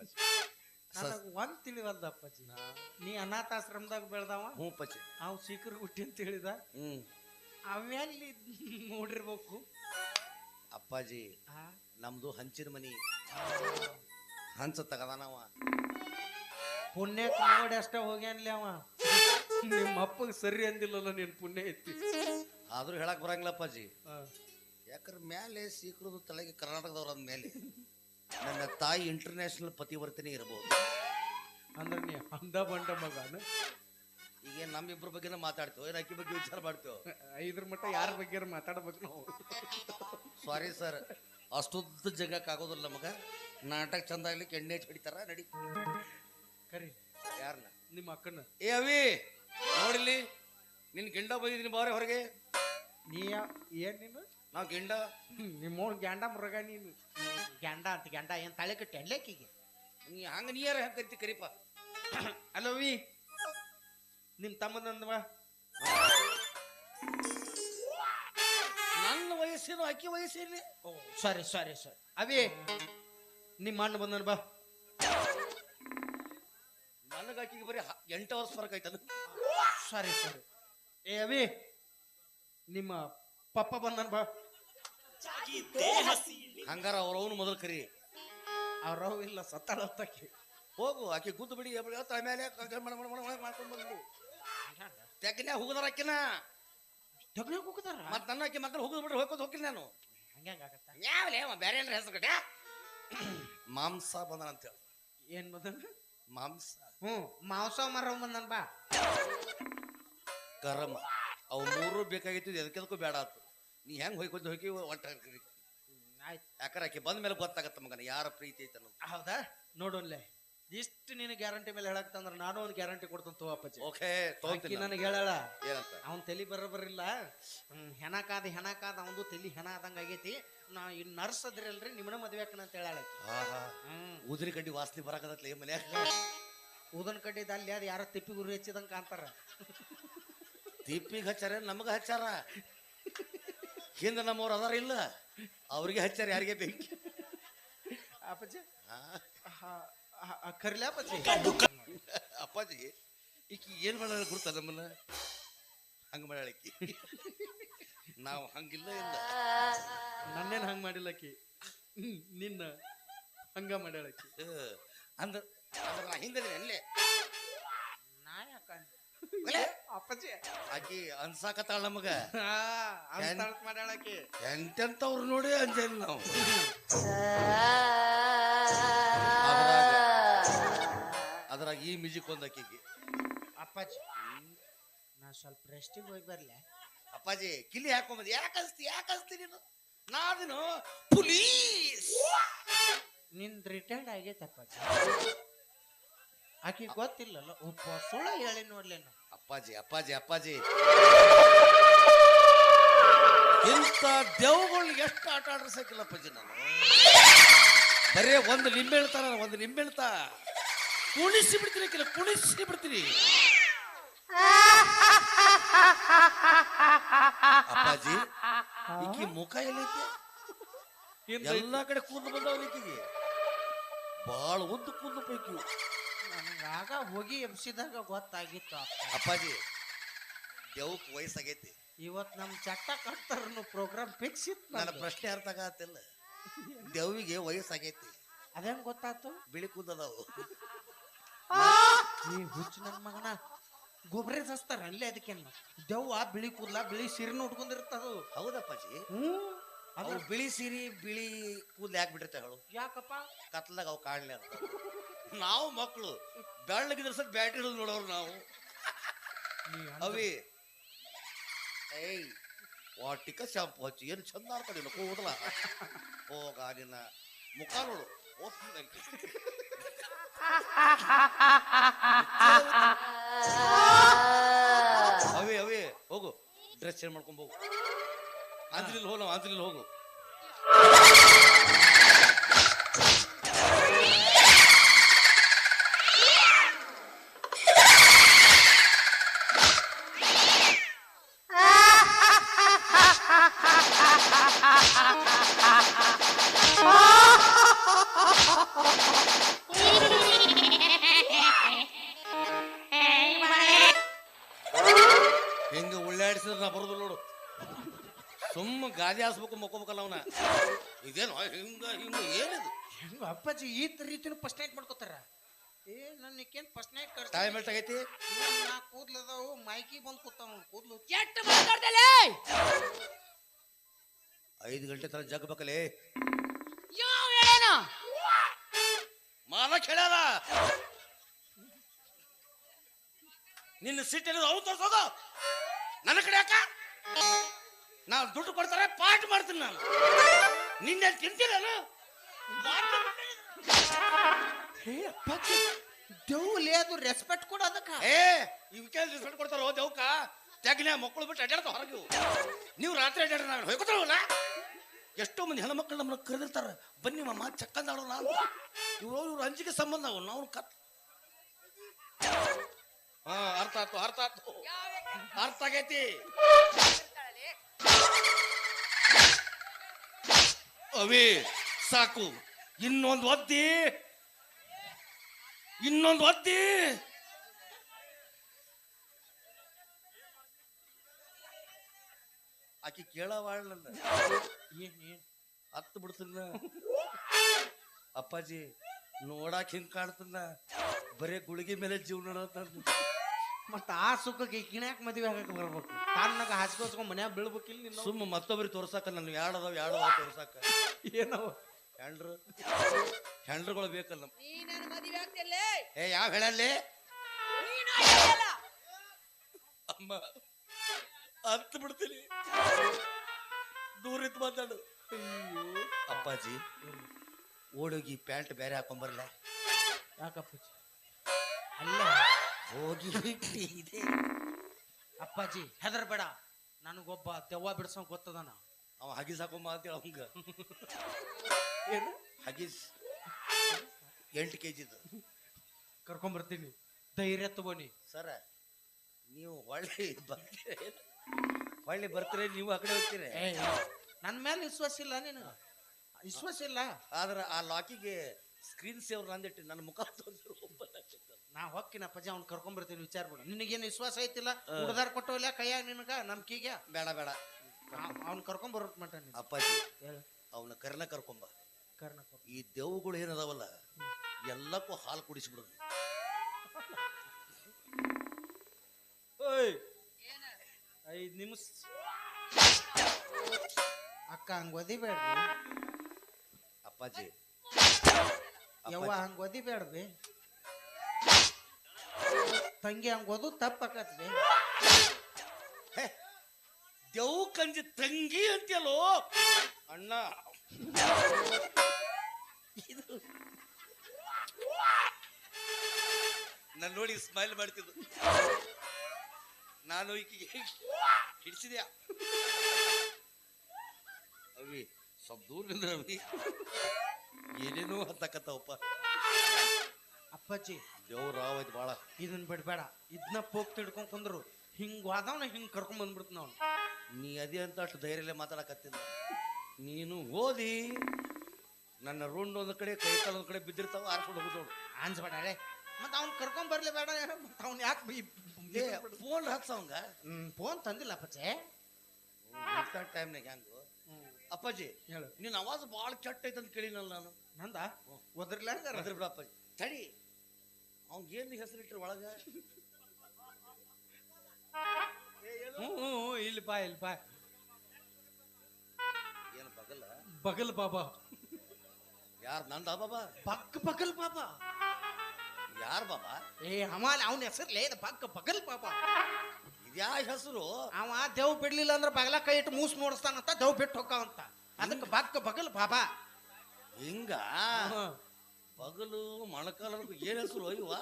ನನಗ ಒಂದ್ ತಿಳಿವಲ್ದಪ್ಪಾಜಿ ನೀ? ಅನಾಥಾಶ್ರಮದಾಗ ಬೆಳ್ದವ? ಹ್ಞೂ ಪಚ್ಚಿ ಅವ್ ಸೀಕರ್ ಹುಟ್ಟಿ ಅಂತ ಹೇಳಿದ? ಹ್ಮ್ ಅವೆಲ್ಲಿ ನೋಡಿರ್ಬೇಕು? ಅಪ್ಪಾಜಿ ಆ, ನಮ್ದು ಹಂಚಿನ ಮನಿ. ಹಂಚ ತಗದಾನವ ಪುಣ್ಯಕ್ಕೆ ನೋಡಿ ಅಷ್ಟ ಹೋಗ್ಯಾನ್ಲಿ ಅವ. ನಿಮ್ಮ ಅಪ್ಪಗೆ ಸರಿ ಅಂದಿಲ್ಲಲ್ಲ ನೀನ್ ಪುಣ್ಯ ಐತಿ. ಆದ್ರೂ ಹೇಳಕ್ ಬರಂಗಿಲ್ಲ ಅಪ್ಪಾಜಿ. ಆ, ಯಾಕಂದ್ರೆ ಮೇಲೆ ಸೀಕ್ರದು ತಲೆಗೆ ಕರ್ನಾಟಕದವ್ರ ಮೇಲೆ ನನ್ನ ತಾಯಿ ಇಂಟರ್ನ್ಯಾಷನಲ್ ಪತಿವರ್ತನೆ ಇರಬಹುದು ಅಂದ್ರೆ ನೀ ಅಂದ ಬಂಡ ಮಗನ? ಈಗ ನಮ್ಮಿಬ್ಬರ ಬಗ್ಗೆನೇ ಮಾತಾಡ್ತೇವೆ ಏನು ಅಕ್ಕಿ ಬಗ್ಗೆ ವಿಚಾರ ಮಾಡ್ತೇವೆ ಇದ್ರ ಮಟ್ಟ ಯಾರ ಬಗ್ಗೆ ಮಾತಾಡ್ಬೇಕು ನಾವು? ಸಾರಿ ಸರ್ ಅಷ್ಟುದ್ದ ಜಗಕ್ಕೆ ಆಗೋದಿಲ್ಲ ನಮಗ. ನಾಟಕ ಚಂದ ಆಗ್ಲಿಕ್ಕೆ ಎಣ್ಣೆ ಹಚ್ಚಿ ಹೊಡಿತಾರ ನಡಿ. ಕರಿ. ಯಾರನ್ನ ನಿಮ್ಮ ಅಕ್ಕನ. ಏ ಅವಿ ನೋಡಿಲಿ ನಿನ್ ಗಿಂಡ ಬಂದಿದ್ದೀನಿ ಬಾರೆ ಹೊರಗೆ. ನೀ ಯಾ- ಏನ್ ನೀನು? ನಾವು ಗಿಂಡ ನಿಮ್ಮ ಗ್ಯಾಂಡ ಮುರಗ ನೀನು. ಗ್ಯಾಂಡ ಅಂತ ಗ್ಯಾಂಡ ಏನ್ ತಲೆ ಕಟ್ಟಿ ಅಲ್ಲೇಕಿಗೆ ನೀ ಹಂಗ ನೀಯಾರ ಹೆಂಗ್ ಕರಿತಿ ಕರಿಪ? ಅಲ್ಲವಿ ನಿಮ್ ತಮ್ಮದಂದವ ನನ್ನ ವಯಸ್ಸೇನು ಅಕ್ಕಿ ವಯಸ್ಸೇನೆ? ಓ ಸಾರಿ ಸಾರಿ ಸಾರಿ. ಅವಿ ನಿಮ್ಮ ಅಣ್ಣ ಬಂದನ್ ಬಾ. ನನಗ ಆಕಿಗೆ ಬರೀ ಎಂಟು ವರ್ಷ ಫರಕ್ ಆಯ್ತದ ಸಾರಿ ಸಾರಿ. ಏ ಅವಿ ನಿಮ್ಮ ಪಪ್ಪ ಬಂದನ್ ಬಾ. ಹಂಗಾರ ಅವ್ರವನು ಮೊದಲು ಕರಿ. ಅವ್ರವ್ ಇಲ್ಲ ಸತ್ತಾಳತ್ತಕ್ಕೆ ಹೋಗು ಆಕೆ ಕೂತು ಬಿಡಿ ಎಬ್ಳು ಹೇಳ್ತಾಳೆ ಮೇಲೆ ಕ- ಮಣ ಮಣ ಮಣ ಮಣ ಮಾಡ್ಕೊಂಡು ಬಂದ್ಬಿಡು ತೆಗ್ನ್ಯಾ ಹೋಗದಾರ ಆಕಿನ? ಮತ್ ನನ್ನ ಆಕಿ ಮಕ್ಕಳು ಹೋಗುದು ಬಿಡ್ರಿ ಹೋಗ್ಕೋತ ಹೋಗಿಲ್ಲ ನಾನು. ಹಂಗ್ಯಾಂಗಾಗತ್ತ ಯಾವಲೇ ಅವ ಬೇರೆ ಏನ್ರ ಹೆಸರು ಕಟ್ಯ? ಮಾಂಸ ಬಂದನ ಅಂತ ಹೇಳಿ. ಏನ್ ಬಂದ ಮಾಂಸ. ಹ್ಞೂ ಮಾಂಸ ಮರ ಬಂದನ್ ಬಾ. ಕರಮ. ಅವು ಮೂರು ಬೇಕಾಗಿತ್ತು ಎದಕ್ಕೆದಕ್ಕೂ ಬೇಡ ಆತು. ನೀ ಹೆಂಗ್ ಹೋಯ್ಕೊಂತ ಹೋಗಿ ಒಟ್ಟ ಆಯ್ತು. ಯಾಕಂದ್ರೆ ಆಕೆ ಬಂದ ಮೇಲೆ ಗೊತ್ತಾಗತ್ತೆ ಮಗನ ಯಾರ ಪ್ರೀತಿ ಐತೆ ಅನ್ನೋದು. ಹೌದಾ? ನೋಡೋನ್ಲೆ ಇಷ್ಟು ನಿನ್ನ ಗ್ಯಾರಂಟಿ ಮೇಲೆ ಹೇಳಕ್ತಂದ್ರ ನಾನು ಒಂದು ಗ್ಯಾರಂಟಿ ಕೊಡ್ತೇನೆ ತೋ ಅಪ್ಪಾಜಿ. ಓಕೆ ಆಕಿ ನನಗೆ ಹೇಳಲ್ಲ. ಏನಂತ? ಅವನ್ ತಲಿ ಬರಬರಿಲ್ಲ ಹ್ಮ್, ಹೆಣ ಕಾದ ಹೆಣ ಕಾದ ಅವಂದು ತಲೆ ಹೆಣ ಆದಂಗ ಆಗೈತಿ. ನಾ ಇನ್ ನರ್ಸ್ ಅದ್ರಲ್ರಿ ನಿಮ್ಮನ್ನ ಮದ್ವೆ ಆಕನ ಅಂತ ಹೇಳಾಳ ಆಕಿ. ಆಹಾ. ಹ್ಮ್. ಉದಿರಿ ಕಡ್ಡಿ ವಾಸನೆ ಬರಾಕತ್ತಲ್ಲ ಈ ಮನ್ಯಾಗ? ಊದನ್ ಕಡ್ಡಿದ ಅಲ್ಲಿ ಅದು ಯಾರ ತಿಪ್ಪಿ ಗುರು ಹೆಚ್ಚಿದಂಗ ಕಾಂತಾರ ತಿಪ್ಪಿಗೆ ಹಚ್ಚಾರ ನಮಗ ಹಚ್ಚಾರ? ಹಿಂದೆ ನಮ್ಮವ್ರು ಅದಾರ ಇಲ್ಲ? ಅವ್ರಿಗೆ ಹಚ್ಚಾರ ಯಾರಿಗೆ ಬೆಂಕಿ? ಅಪ್ಪಾಜಿ? ಆ, ಕರಿಲ ಅಪ್ಪಾಜಿ? ಅಪ್ಪಾಜಿ ಈಕಿ ಏನ್ ಮಾಡ್ಯಾಳ ಗುರ್ತ ನಮ್ಮನ್ನ? ಹಂಗ ಮಾಡಿ ನಾವು ಹಂಗಿಲ್ಲ ಇಲ್ಲ. ನನ್ನೇನ್ ಹಂಗ ಮಾಡಿಲ್ಲ ಆಕಿ? ನಿನ್ನ ಹಂಗ ಮಾಡಿ ಅಂದ್ರ ಅಂದ್ರೆ ನಾ ಅಲ್ಲೇ. ನಾ ಯಾಕ? ಅಪ್ಪಾಜಿ. ಆಕಿ ಅನ್ಸಾಕತ್ತಾಳ ನಮಗ. ಅಂತ ಮಾಡ್ಯಾಳಕಿ ಎಂತೆಂತವ್ರು ನೋಡಿ ಅಂಜೇನ್ ನಾವು. ಅದ್ರಾಗ ಈ ಮ್ಯೂಸಿಕ್ ಒಂದ್ ಆಕಿಗೆ. ಅಪ್ಪಾಜಿ ನಾ ಸ್ವಲ್ಪ ರೆಸ್ಟಿಗೆ ಹೋಗಿ ಬರ್ಲೆ. ಅಪ್ಪಾಜಿ ಕಿಲಿ ಹಾಕೊಂಬದ್. ಯಾಕೆ ಅನ್ಸ್ತಿ ಯಾಕೆ ಅನ್ಸ್ತಿ ನೀನು? ನಾದಿನು ಪೊಲೀಸ್. ನಿನ್ ರಿಟೈರ್ಡ್ ಆಗೈತೆ ಅಪ್ಪಾಜಿ. ಆಕಿ ಗೊತ್ತಿಲ್ಲಲ್ಲ ಒಬ್ಬ ಸುಳ್ಳ ಹೇಳಿ ನೋಡ್ಲೇನು ಅಪ್ಪಾಜಿ ಅಪ್ಪಾಜಿ ಅಪ್ಪಾಜಿ. ಇಂಥ ದೇವ್ಗಳು ಎಷ್ಟು ಆಟ ಆಡ್ರ ಸಾಕಿಲ್ಲ ಅಪ್ಪಾಜಿ ನಾನು? ಬರೇ ಒಂದು ನಿಂಬೆಳ್ತಾರ ಹೇಳ್ತಾರ ಒಂದು ನಿಂಬೆಳ್ತಾ. ಹೇಳ್ತಾ ಕುಣಿಸಿ ಬಿಡ್ತೀನಿ ಕೆಲ ಕುಣಿಸಿ ಬಿಡ್ತೀನಿ ಅಪ್ಪಾಜಿ ಈಕಿ ಮುಖ ಎಲ್ಲೈತಿ? ಎಲ್ಲ ಕಡೆ ಕೂದಲು ಬಂದಾವ ಈಕಿಗೆ ಬಾಳ ಒಂದು ಕೂದಲು ಪೈಕಿ ನನಗಾಗ ಹೋಗಿ ಎಬ್ಸಿದಾಗ ಗೊತ್ತಾಗಿತ್ತು ಅಪ್ಪಾಜಿ ದೇವಕ್ ವಯಸ್ಸಾಗೈತಿ. ಇವತ್ ನಮ್ ಚಟ್ಟ ಕಟ್ತಾರನು ಪ್ರೋಗ್ರಾಮ್ ಫಿಕ್ಸ್ ಇತ್ತು ನನ್ನ ಪ್ರಶ್ನೆ ಅರ್ಥ ಆಗತ್ತಿಲ್ಲ ದೇವಿಗೆ ವಯಸ್ಸಾಗೈತಿ. ಅದೇನ್ ಗೊತ್ತಾತು? ಬಿಳಿ ಕೂದಲವು ಈ ಹುಚ್ಚು ನನ್ ಮಗನ. ಗೊಬ್ಬರ ಹಚ್ತಾರ ಅಲ್ಲೇ ಅದಕ್ಕೇನು ದೆವ್ವ ಬಿಳಿ ಕೂದ್ಲ ಬಿಳಿ ಸಿರಿನ ಉಟ್ಕೊಂಡಿರ್ತದು ಹೌದಪ್ಪಾಜಿ. ಅವು ಬಿಳಿ ಸೀರಿ ಬಿಳಿ ಕೂದಲು ಯಾಕೆ ಬಿಟ್ಟಿರ್ತಾವ ಹೇಳು ಯಾಕಪ್ಪ? ಕತ್ಲಾಗ ಅವು ಕಾಣಲಿ ಅಂತ. ನಾವು ಮಕ್ಕಳು. ಬೆಳ್ಳಗಿದ್ರೆ ಸತ್ ಬ್ಯಾಟ್ರಿ ನೋಡೋರು ನಾವು. ಅವಿ. ಏಯ್, ವಾಟಿಕ ಶಾಂಪು ಹಚ್ಚಿ, ಏನು ಚಂದ ಆಡ್ತಾಡಿಲ್ಲ ಕೂದಲ ಹೋಗ ನಿನ್ನ ಮುಖ ನೋಡು ಅವಿ, ಅವೇ, ಹೋಗು. ಡ್ರೆಸ್ ಚೇಂಜ್ ಮಾಡ್ಕೊಂಡ್ ಹೋಗು. ಅಂಜಲಿಲ್ ಹೋಗು ನಾವು, ಅಂಜಲಿಲ್ ಹೋಗು. ಉಳ್ಳಾಡಿಸಿದ್ರೆ ನಾ ಬರೋದಿಲ್ಲ ನೋಡು. ಸುಮ್ಮ ಗಾದಿ ಹಾಸ್ಬೇಕು ಮಕ್ಕೋಬೇಕಲ್ಲ ಅವನ. ಇದೇನು ಹಿಂಗ ಹಿಂಗ ಏನಿದು? ಹೆಂಗ ಅಪ್ಪಾಜಿ ಈ ತರ ರೀತಿನ ಫಸ್ಟ್ ನೈಟ್ ಮಾಡ್ಕೋತಾರ? ಏ ನನ್ನ ಏನ್ ಫಸ್ಟ್ ನೈಟ್ ಕರ್ಸ ಟೈಮ್ ಎಷ್ಟಾಗೈತಿ ನಾ ಕೂದ್ಲದಾವು ಮೈಕಿ ಬಂದು ಕೂತಾವ ಕೂದ್ಲು. ಕೆಟ್ಟ ಮಾತಾಡ್ದಲೆ? ಐದು ಗಂಟೆ ತರ ಜಗ್ಬೇಕಲ್ಲೇ ಯಾವ ಹೇಳೇನು? ಮಾಲಕ್ ಹೇಳ್ಯಾರ ನಿನ್ನ ಸಿಟ್ಟಿನ ಅವ್ನು ಅವು ತೋರ್ಸೋದು? ನನ್ನ ಕಡೆ ಯಾಕ? ನಾವು ದುಡ್ಡು ಕೊಡ್ತಾರೆ ಪಾಠ ಮಾಡ್ತೀನಿ ನಾನು. ನಿನ್ನೆ ತಿಂತೀರಲ್ಲ ದೆವ್ವಲೇ ಅದು ರೆಸ್ಪೆಕ್ಟ್ ಕೊಡೋದಕ್ಕ ಏ ಇವಕ್ಕೆ ರೆಸ್ಪೆಕ್ಟ್ ಕೊಡ್ತಾರೋ ದೇವ್ಕ? ತೆಗ್ನೆ ಮಕ್ಕಳು ಬಿಟ್ಟು ಅಡ್ಡಾಡ್ತಾವ ಹೊರಗೆ. ನೀವು ರಾತ್ರಿ ಅಡ್ಡಾಡ ನಾನು ಹೋಗ್ಕೊತಾರಲ್ಲ ಎಷ್ಟೋ ಮಂದಿ ಹೆಣ್ಮಕ್ಳು ನಮ್ಮನ್ನ ಕರೆದಿರ್ತಾರ ಬನ್ನಿ ಮಮ್ಮ ಚಕ್ಕಂದಾಡೋ ನಾವು ಇವ್ರು ಇವ್ರ ಅಂಜಿಕೆ ಸಂಬಂಧ ನಾವು ಕತ್ ಹಾ ಅರ್ಥ ಆಯ್ತು ಅರ್ಥ ಆಯ್ತು. ಅರ್ಥ ಆಗೈತಿ. ಅವಿ ಸಾಕು. ಇನ್ನೊಂದು ಒದ್ದಿ. ಇನ್ನೊಂದು ಒದ್ದಿ. ಆಕಿ ಕೇಳವಾಳ ಏನ್ ಏನ್? ಹತ್ತು ಬಿಡ್ತೀನ ಅಪ್ಪಾಜಿ ನೋಡಾಕ್ ಹಿಂಗ್ ಕಾಣ್ತನ ಬರೇ ಗುಳಿಗೆ ಮೇಲೆ ಜೀವನ ನಡೆದಂತ ಮತ್ತ ಆ ಸುಖಕ್ಕೆ ಕಿಣ್ಯಾಕ್ ಮದ್ವೆ ಆಗಕ್ ಬರ್ಬೇಕು. ತಾನಾಗ ಹಾಸ್ಕೋಸ್ಕೊಂಡ್ ಮನ್ಯಾಗ ಬೀಳ್ಬೇಕಿಲ್ಲ ನಿನ್ನ ಸುಮ್ಮ ಮತ್ತೊಬ್ರಿಗೆ ತೋರ್ಸಾಕ ನನ್ ಯಾಡದಾವ್ ಯಾಡದಾವ್ ತೋರ್ಸಾಕ. ಏನವ ಹೆಂಡ್ರು ಹೆಂಡ್ರುಗಳು ಬೇಕಲ್ಲ ನಮ್ ನೀ ನನ್ನ ಮದುವೆ ಆಗ್ತಿಲ್ಲೇ ಏ ಯಾವ ಹೇಳಲ್ಲಿ ನೀನು ಅಮ್ಮ ಅರ್ಥ ಬಿಡ್ತೀನಿ ದೂರ ಇತ್ತು ಮಾತಾಡು ಅಪ್ಪಾಜಿ ಓಡೋಗಿ ಪ್ಯಾಂಟ್ ಬೇರೆ ಹಾಕೊಂಬರ್ಲ ಯಾಕಪ್ಪಾಜಿ? ಅಲ್ಲ. ಹೋಗಿ ಇದೆ. ಅಪ್ಪಾಜಿ ಹೆದರ್ಬೇಡ. ನನಗೊಬ್ಬ ದೆವ್ವ ಬಿಡ್ಸೋ ಗೊತ್ತದನ? ಅವ ಹಗಿಸ್ ಹಾಕೊಂಬ ಅಂತೇಳ ಅವಂಗ. ಏನು? ಹಗಿಸ್. ಎಂಟು ಕೆ ಜಿದು ಕರ್ಕೊಂಬರ್ತೀನಿ. ಧೈರ್ಯ ತಗೋನಿ ಸರ ನೀವು ಹೊಳ್ಳಿ ಬರ್ತೀರಿ ಹೊಳ್ಳಿ ಬರ್ತೀರ ನೀವು ಆ ಕಡೆ ಹೋಗ್ತೀರಿ? ಏ ನನ್ನ ಮೇಲೆ ವಿಶ್ವಾಸ ಇಲ್ಲ ನೀನು. ವಿಶ್ವಾಸ ಇಲ್ಲ. ಆದ್ರೆ ಆ ಲಾಕಿಗೆ ಸ್ಕ್ರೀನ್ ಸೇವ್ ನಂದಿಟ್ಟು ನನ್ನ ಮುಖ open ಆಗ್ತಿತ್ತು. ನಾ ಹೊಕ್ಕಿನ ಅಪ್ಪಾಜಿ ಅವ್ನ ಕರ್ಕೊಂಡ್ಬಿಡ್ತೀನಿ ವಿಚಾರ ಬಿಡು ನಿನಗೇನು ವಿಶ್ವಾಸ ಐತಿಲ್ಲ? ಹುಡುದಾರ್ ಕೊಟ್ಟವಲ್ಲ ಕೈಯಾಗ ನಿನಗ? ನಂಬಿಕೆಗೆ ಬೇಡ ಬೇಡ. ಅವ್ನ ಕರ್ಕೊಂಬರ್ಬೇಕು ಮಟ ನೀನು. ಅಪ್ಪಾಜಿ ಅವನ ಕರ್ನ ಕರ್ಕೊಂಬ. ಕರ್ನ ಈ ದೇವ್ಗಳು ಏನದಾವಲ್ಲ ಎಲ್ಲಕ್ಕೂ ಹಾಲು ಕುಡಿಸ್ಬಿಡೋದು. ಓಯ್! ಐದು ನಿಮಿಷ. ಅಕ್ಕ ಹಂಗ ಒದಿಬೇಡ್ರಿ. ಅಪ್ಪಾಜಿ ಯವ್ವ ಹಂಗ ಒದಿಬೇಡ್ರಿ. ತಂಗಿ ಹಂಗ ಓದು ದೇವು ಕಂಜಿ ತಂಗಿ ಅಂತೀಯಲ್ಲೋ? ಅಣ್ಣ. ಇದು. ನಾನು ನೋಡಿ ಸ್ಮೈಲ್ ಮಾಡ್ತಿದ್ದು. ನಾನು ಈಕಿಗೆ ಹಿಡಿಸಿದ್ಯಾ? ಅವಿ ಸ್ವಲ್ಪ ದೂರದಿಂದ ಅವಿ. ಏನೇನೋ ಹತ್ತಕತ್ತವಪ್ಪ. ಅಪ್ಪಾಜಿ ದೇವ್ರ ರಾವ್ ಭಾಳ ಇದನ್ ಬಿಡ್ಬೇಡ. ಇದನ್ನ ಪೋಕ್ ತಿಡ್ಕೊಂಡ್ ಕುಂದ್ರು. ಹಿಂಗ್ ವಾದವನ ಹಿಂಗ್ ಕರ್ಕೊಂಡ್ ಬಂದ್ಬಿಡ್ತ ನಾವು ನೀ ಅದೇ ಅಂತ ಅಷ್ಟು ಧೈರ್ಯಲ್ಲೇ ಮಾತಾಡಕತ್ತಿಲ್ಲ ನೀನು ಓದಿ ನನ್ನ ರುಂಡ್ ಒಂದ್ ಕಡೆ ಕೈ ಕಾಲು ಒಂದ್ ಕಡೆ ಬಿದ್ದಿರ್ತಾವ ಆರ್ಕೊಂಡು ಹೋಗುದು ನೋಡು. ಅನ್ಸ್ಬೇಡ ಮತ್ತೆ ಮತ್ತ ಅವ್ನ್ ಕರ್ಕೊಂಡ್ ಬರ್ಲಿ ಬೇಡ. ಅವ್ನ್ ಯಾಕೆ ಫೋನ್ ಹಚ್ಚವಂಗ ಅವಂಗ. ಫೋನ್ ತಂದಿಲ್ಲ ಅಪ್ಪಾಜಿ. ಟೈಮ್ ಟೈಮ್ನಾಗ ಹೆಂಗು. ಅಪ್ಪಾಜಿ ಹೇಳು. ನಿನ್ನ ಅವಾಜ್ ಭಾಳ ಕೆಟ್ಟ ಐತೆ ಅಂತ ಕೇಳಿನಲ್ಲ ನಾನು. ನಂದ? ಒದ್ರಲ್ಲ ಅದ್ರ ಬಿಡ ಅಪ್ಪಾಜಿ. ತಡಿ. ಅವ್ನ್ ಏನು ಒಳಗೆ? ಹ್ಞೂ ಹ್ಞೂ ಇಲ್ಲಪ್ಪ ಇಲ್ಲಿ ಬಾ ಇಲ್ಲಿ ಬಾ. ಏನು ಬಗಲ? ಬಗಲ್ ಬಾಬಾ. ಯಾರು ನಂದ ಬಾಬಾ? ಪಕ್ಕ ಬಗಲ್ ಬಾಬಾ. ಯಾರು ಬಾಬಾ? ಏ ಹಮಾಲಿ ಅವನ ಹೆಸರ್ಲೇ ಇದು ಪಕ್ಕ ಬಗಲ್ ಬಾಬಾ. ಇದ್ಯಾ ಹೆಸರು? ಅವ ದೇವ್ ಬಿಡ್ಲಿಲ್ಲ ಅಂದ್ರೆ ಬಗಲ ಕೈ ಇಟ್ಟು ಮೂಸ್ ನೋಡಿಸ್ತಾನಂತ ದೇವ್ ಬಿಟ್ಟು ಹೋಗ್ತಾವಂತ. ಅದಕ್ಕೆ ಬಕ್ಕ ಬಗಲ್ ಬಾಬಾ. ಹಿಂಗ? ಬಗಲು ಮೊಣಕಾಲರ್ಗು ಏನ್ ಹೆಸರು ಅಯ್ಯವ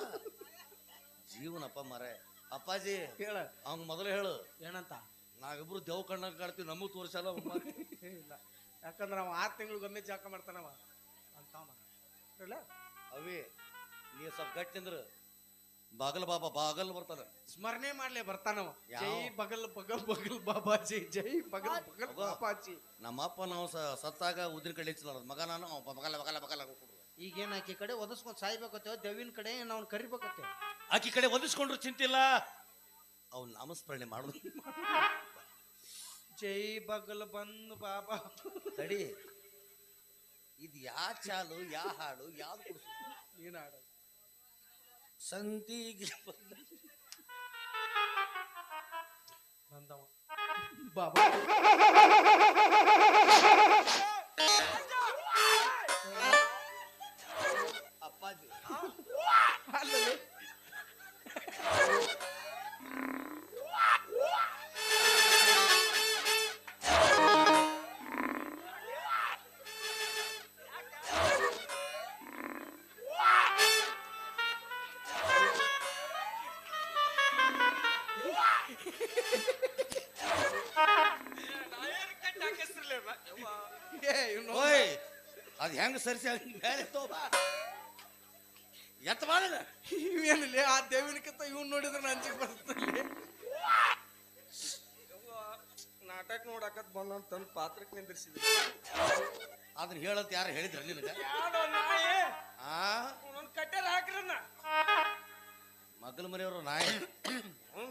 ಜೀವನಪ್ಪ ಮರೆ ಅಪ್ಪಾಜಿ ಹೇಳ. ಅವ್ನ ಮೊದಲು ಹೇಳು. ಏನಂತ? ನಾವಿಬ್ರು ದೇವ್ ಕಣ್ಣಾಗ ಕಾಡ್ತೀವಿ ನಮಗೂ ತೋರ್ಸಲ್ಲ [laughs] ಇಲ್ಲ. ಯಾಕಂದ್ರೆ ಅವ ಆರು ತಿಂಗಳಿಗೊಮ್ಮೆ ಜಾಕ ಮಾಡ್ತಾನವ ಅಂತವನ ಹೇಳ. ಅವಿ ನೀ ಸ್ವಲ್ಪ ಗಟ್ಟಿ ಅಂದ್ರ ಬಾಗಲ್ ಬಾಬಾ ಬಾಗಲ್ ಬರ್ತಾನ. ಸ್ಮರಣೆ ಮಾಡ್ಲಿ ಬರ್ತಾನವ? ಜೈ ಬಗಲ್ ಬಗಲ್ ಬಗಲ್ ಬಾಬಾಜಿ ಜೈ ಬಗಲ್ ಬಗಲ್. ಬಾಬಾಜಿ. ನಮ್ಮಪ್ಪ ನಾವು ಸತ್ತಾಗ ಉದ್ರಿ ಕಡೆ ಮಗ ನಾನು ಬಗಲ ಬಗಲ ಬಗಲ ಈಗೇನ್ ಆಕಿ ಕಡೆ ಒದಸ್ಕೊಂಡ್ ಸಾಯ್ಬೇಕತ್ತೇವ? ದೇವಿನ ಕಡೆ ಅವ್ನು ಕರಿಬೇಕತ್ತೆ? ಆಕಿ ಕಡೆ ಒದಿಸ್ಕೊಂಡ್ರು ಚಿಂತಿಲ್ಲ. ಅವ್ನು ನಾಮಸ್ಮರಣೆ ಮಾಡೋದು ಜೈ ಬಗಲ್ ಬಂದ್ ಬಾಬಾ. ತಡಿ. ಇದು ಯಾ ಚಾಲು ಯಾ ಹಾಡು ಯಾವ್ದು ಕುಡ್ಸು? ನೀನ್ ಆಡ ಸಂತಿಗೆ ಬಂದ ಬಂದವ ಬಾಬಾ. ಅಪ್ಪಾಜಿ ಅಲ್ಲದೆ ಏ ಇವ್ನು ಓಯ್ ಅದ್ ಹೆಂಗ್ ಸರಿಸಿ ಮೇಲೆ ತೋಬಾ ಎತ್ತ ಬಾಳದ? ಇವೇನಿಲ್ಲ ಆ ದೇವಿನಕ್ಕಿಂತ ಇವ್ನು ನೋಡಿದ್ರೆ ನಂಜಿಗೆ ಬರ್ತದೆ ನಾಟಕ ನೋಡಕತ್ ಬಂದಂತ ಪಾತ್ರಕ್ಕೆ ನಿಂದಿರ್ಸಿದ್ವಿ ಆದ್ರೆ ಹೇಳತ್ ಯಾರು ಹೇಳಿದ್ರ ನಿನಗ? ಆ? ಕಟ್ಟೆರ ಹಾಕ್ರನ್ನ ಮಗಲ್ ಮರಿಯವರು ನಾಯಿ.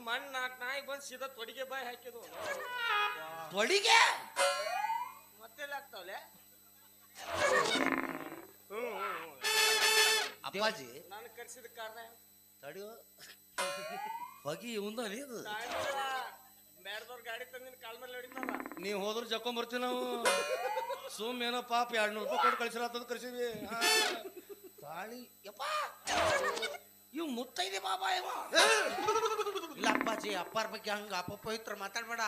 ಮಣ್ಣು ನಾಲ್ಕು ನಾಯಿ ಬಂದು ಸೀದಾ ತೊಡಿಗೆ ಬಾಯಿ ಹಾಕಿದ್ವು. ತೊಡಿಗೆ? ಮತ್ತೆಲ್ಲ ಆಗ್ತಾವಲೆ ಅಪ್ಪಾಜಿ. ನಾನು ಕರ್ಸಿದ ಕಾರಣ ತಡಿಯೋ. ಹೊಗಿ ಇವಂದ ಇದು ಗಾಡಿ ತಂದಿನ ಕಾಲ್ ಮೇಲೆ ಹೊಡಿತಾರ ನೀವು ಹೋದ್ರೆ ಜಕ್ಕೊಂಡ್ ಬರ್ತೀವಿ ನಾವು. ಸುಮ್ ಏನೋ ಪಾಪ ಎರಡ್ ನೂರು ರೂಪಾಯಿ ಕೊಟ್ಟು ಕಳ್ಸಿರತ್ತದ ಅಂತ ತಾಳಿ. ಯಪ್ಪ. ಇವ್ ಮುತ್ತೈದೆ ಬಾಬಾ ಇವ. ಇಲ್ಲ ಅಪ್ಪಾಜಿ ಅಪ್ಪಾರ ಬಗ್ಗೆ ಹಂಗ ಅಪಪವಿತ್ರ ಮಾತಾಡ್ಬೇಡ.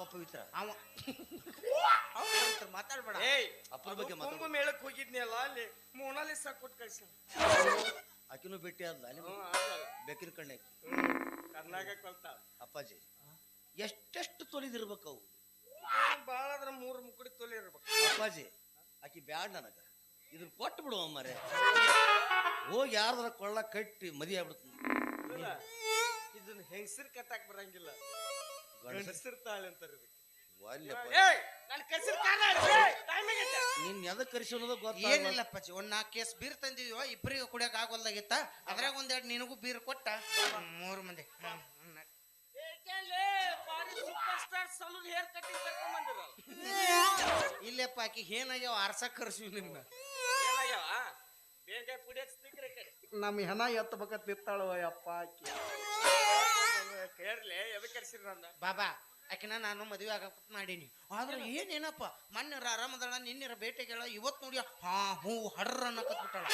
ಅಪ್ಪ ಪವಿತ್ರ. ಅವ [laughs] ಅಪವಿತ್ರ ಮಾತಾಡ್ಬೇಡ. ಅಪ್ಪನ ಬಗ್ಗೆ ಕುಂಭ ಮೇಳಕ್ಕೆ ಹೋಗಿದ್ನಲ್ಲ ಅಲ್ಲಿ ಮೋನಾಲಿಸ ಕೊಟ್ಟು ಕಳ್ಸಿ. ಆಕಿನೂ ಭೇಟಿ ಆದ್ಲ ಅಲ್ಲಿ ಬೆಕ್ಕಿನ ಕಣ್ಣೆ ಕರ್ನಾಟಕ ಕಲ್ತಾಳ ಅಪ್ಪಾಜಿ ಎಷ್ಟೆಷ್ಟು ತೊಲಿದಿರ್ಬೇಕು ಅವು? ಭಾಳ ಅದ್ರ ಮೂರು ಮುಕ್ಕಡಿ ತೊಲೆ ಇರ್ಬೇಕು. ಅಪ್ಪಾಜಿ ಆಕಿ ಬ್ಯಾಡ್ ನನಗ. ಇದನ್ನ ಕೊಟ್ಟು ಬಿಡು ಅಮ್ಮರೆ. ಹೋಗಿ ಯಾರ್ದಾರ ಕೊಳ್ಳ ಕಟ್ಟಿ ಮದಿ ಆಗ್ಬಿಡ್ತೀನಿ ಇದನ್ನ ಹೆಂಗಸರ್ ಕಟ್ಟಾಕ್ ಬರಂಗಿಲ್ಲ. ಗಂಡಸ್ರ್- ಗಂಡಸರ್ ತಾಳೆ ಅಂತಾರ ಒಲ್ಲೆಪ್ಪ. ನಾನು ಕರ್ಸಿದ ನಿನ್ ಎದಕ್ ಕರ್ಸಿ ಅನ್ನೋದು ಗೊತ್ತಾಗ ಏನಿಲ್ಲ ಅಪ್ಪಾಜಿ ಒಂದ್ ನಾಲ್ಕು ಕೇಸ್ ಬೀರ್ ತಂದಿದ್ವ ಇಬ್ಬರಿಗೆ ಕುಡಿಯಕ್ ಆಗೋಲ್ದಾಗಿತ್ತ ಅದ್ರಾಗ ಒಂದೆರಡು ನಿನಗೂ ಬೀರ್ ಕೊಟ್ಟ? ಮೂರು ಮಂದಿ. ಹ್ಮ್, ಹ್ಮ್, ನಾಲ್ಕು. ಇಲ್ಲಪ್ಪ ಆಕಿ ಏನಾಗ್ಯಾವ ಆರ್ಸಕ್ ಕರ್ಸೀವಿ ನಿನ್ನ ನಮ್ ಪುಡಿ ಹಚ್ತಿಕ್ರಿ ಕಡೆ. ನಮ್ಮ ಹೆಣ ಎತ್ತಬೇಕಂತ ಅಪ್ಪ ಆಕಿ. ಎದಕ್ಕೆ ಕರ್ಸಿರಿ ಬಾಬಾ ಆಕಿನ ನಾನು ಮದುವೆ ಆಗಕ್ ಮಾಡೀನಿ. ಆದ್ರೆ ಏನೇನಪ್ಪ? ಮೊನ್ನೆರ ಆರಾಮದಳ ನಿನ್ನಿರ ಬೇಟೆಗೆಳ ಇವತ್ ನೋಡಿ ಹಾ ಹೂ ಹಡ್ರ ಅನ್ನಕತ್ಬಿಟ್ಟಾಳ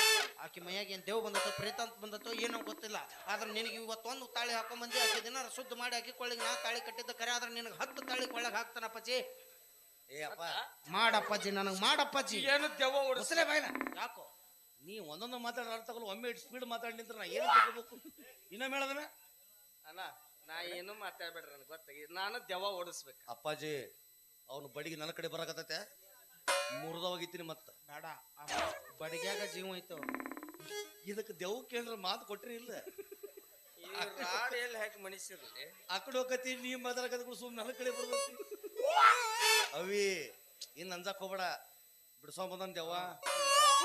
ಆಕಿ ಮೈಯಾಗ ಏನ್ ದೇವ್ ಬಂದತ್ತೋ ಪ್ರೇತ ಅಂತ ಬಂದತ್ತೋ ಏನೋ ಗೊತ್ತಿಲ್ಲ. ಆದ್ರೆ ನಿನಗೆ ಇವತ್ತೊಂದು ತಾಳಿ ಹಾಕೊಂಡ್ ಬಂದಿ ಆಕೆ ದಿನ ಶುದ್ಧ ಮಾಡಿ ಆಕಿ ಕೊಳ್ಳಿಗೆ ನಾ ತಾಳಿ ಕಟ್ಟಿದ್ದ ಕರೆ ಆದ್ರೆ ನಿನಗೆ ಹತ್ತು ತಾಳಿ ಕೊಳ್ಳಗೆ ಹಾಕ್ತಾನಪ್ಪಾಜಿ ಏ ಅಪ್ಪ. ಮಾಡಪ್ಪಾಜಿ ನನಗೆ ಮಾಡಪ್ಪಾಜಿ ಏನು ದೆವ್ವ ಓಡಿಸ್ಲೆ ಹೊಸಲೆ ಬಾಯ್ನ ಯಾಕೋ? ನೀ ಒಂದೊಂದು ಮಾತಾಡ ಅರ್ಥ ತಗೊಳ್ಳು ಒಮ್ಮೆ ಸ್ಪೀಡ್ ಮಾತಾಡಿ ನಿಂತ್ರ ನಾ ಏನು ಇನ್ನೊಮ್ಮೆ ಹೇಳದನ ಅಣ್ಣ ನಾ ಏನು ಮಾತಾಡ್ಬೇಡ್ರಿ ನನಗೆ ಗೊತ್ತಾಗಿ ನಾನು ದೆವ್ವ ಓಡಿಸ್ಬೇಕು. ಅಪ್ಪಾಜಿ ಅವನು ಬಡಿಗೆ ನನ್ನ ಕಡೆ ಬರಕತ್ತೈತೆ? ಮುರಿದವಾಗಿತ್ತೀನಿ ಮತ್ತ. ಬೇಡ ಆ ಬಡಿಗ್ಯಾಗ ಜೀವ ಐತವ. ಇದಕ್ಕೆ ದೆವ್ವ ಕೇಂದ್ರ ಮಾತು ಕೊಟ್ರಿ ಇಲ್ಲ? ಈ ರಾಡ್ ಎಲ್ಲಿ ಹಾಕಿ ಮನುಷ್ಯರು ಆ ಕಡೆ ಹೋಗತಿ ನೀ ಮಾತಾಡಕತ್ತ ಸುಮ್ಮನೆ ನನ್ನ ಕಡೆ ಬರ್ಬೇಕು ಅವಿ ಇನ್ನು ಅಂಜಾಕ್ ಹೋಗ್ಬೇಡ. ಬಿಡ್ಸೋ ಬಂದನ್ ದೆವ್ವ.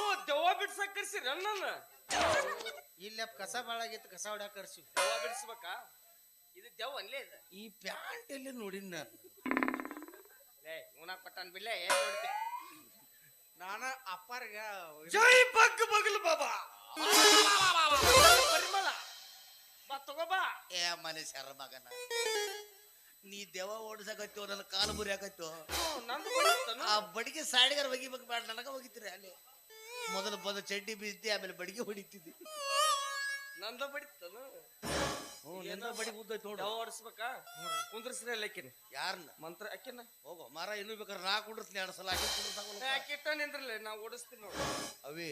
ಓ ದೆವ್ವ ಬಿಡ್ಸಕ್ ಕರ್ಸಿರಿ ನನ್ನ? ಇಲ್ಲ ಕಸ ಬಾಳಾಗಿತ್ತು ಕಸ ಹೊಡ್ಯಾಕ ಕರ್ಸಿ ದೆವ್ವ ಬಿಡಿಸ್ಬೇಕಾ? ಇದು ದೆವ್ವ ಅಲ್ಲೇ ಇದು? ಈ ಪ್ಯಾಂಟ್ ಎಲ್ಲಿ ನೋಡಿನ ನಾನು ಲೇ ಉಣಾಕ್ ಕೊಟ್ಟಾನ ಬಿಡ್ಲೆ ಏನ್ ನೋಡ್ತಿ? ನಾನ ಅಪ್ಪಾರ್ಗ ಜೈ ಬಗ್ ಬಗಲ್ ಬಾಬಾ. ಪರಿಮಳ. ಬಾ ತಗೋ ಬಾ. ಏ ಮನುಷ್ಯರ ಮಗನ. ನೀ ದೇವ ಓಡಿಸಕತ್ತೋ ನನ್ನ ಕಾಲು ಬುರಿ ಹಾಕತ್ತೋ. ನಂದು ಬಡಿತಾನು ಆ ಬಡಿಗೆ ಸಾಡಿಗಾರ ಒಗಿಬೇಕು ಬೇಡ ನನಗ ಹೋಗಿತ್ತೀರಿ ಅಲ್ಲಿ. ಮೊದಲು ಬಂದ ಚಡ್ಡಿ ಬೀಸ್ತಿ ಆಮೇಲೆ ಬಡಿಗೆ ಹೊಡಿತಿದ್ದಿ. ನಂದ ಬಡಿತಾನು. ಹ್ಞೂ ನಿಂದ ಬಡಿ ಉದ್ದೈತ್ ನೋಡು. ದೆವ್ವ ಓಡಿಸ್ಬೇಕಾ ಕುಂದ್ರಸ್ರಿ ಅಲ್ಲಕಿನ ಯಾರನ್ನ ಮಂತ್ರ ಅಕ್ಕಿನ ಹೋಗೋ ಮಾರ ಇನ್ನೂ ಬೇಕಾದ್ರೆ ನಾ ಕುಂಡ್ರಸ್ತೀನಿ ಎರಡು ಸಲ. ಆಕಿ ಕುಂಡ್ರಸಾಗಲ್ಲ ಅಕ್ಕಿಟ್ಟ ನಿಂದ್ರಲ್ಲ ನಾ ಓಡಿಸ್ತೀನಿ ನೋಡು. ಅವಿ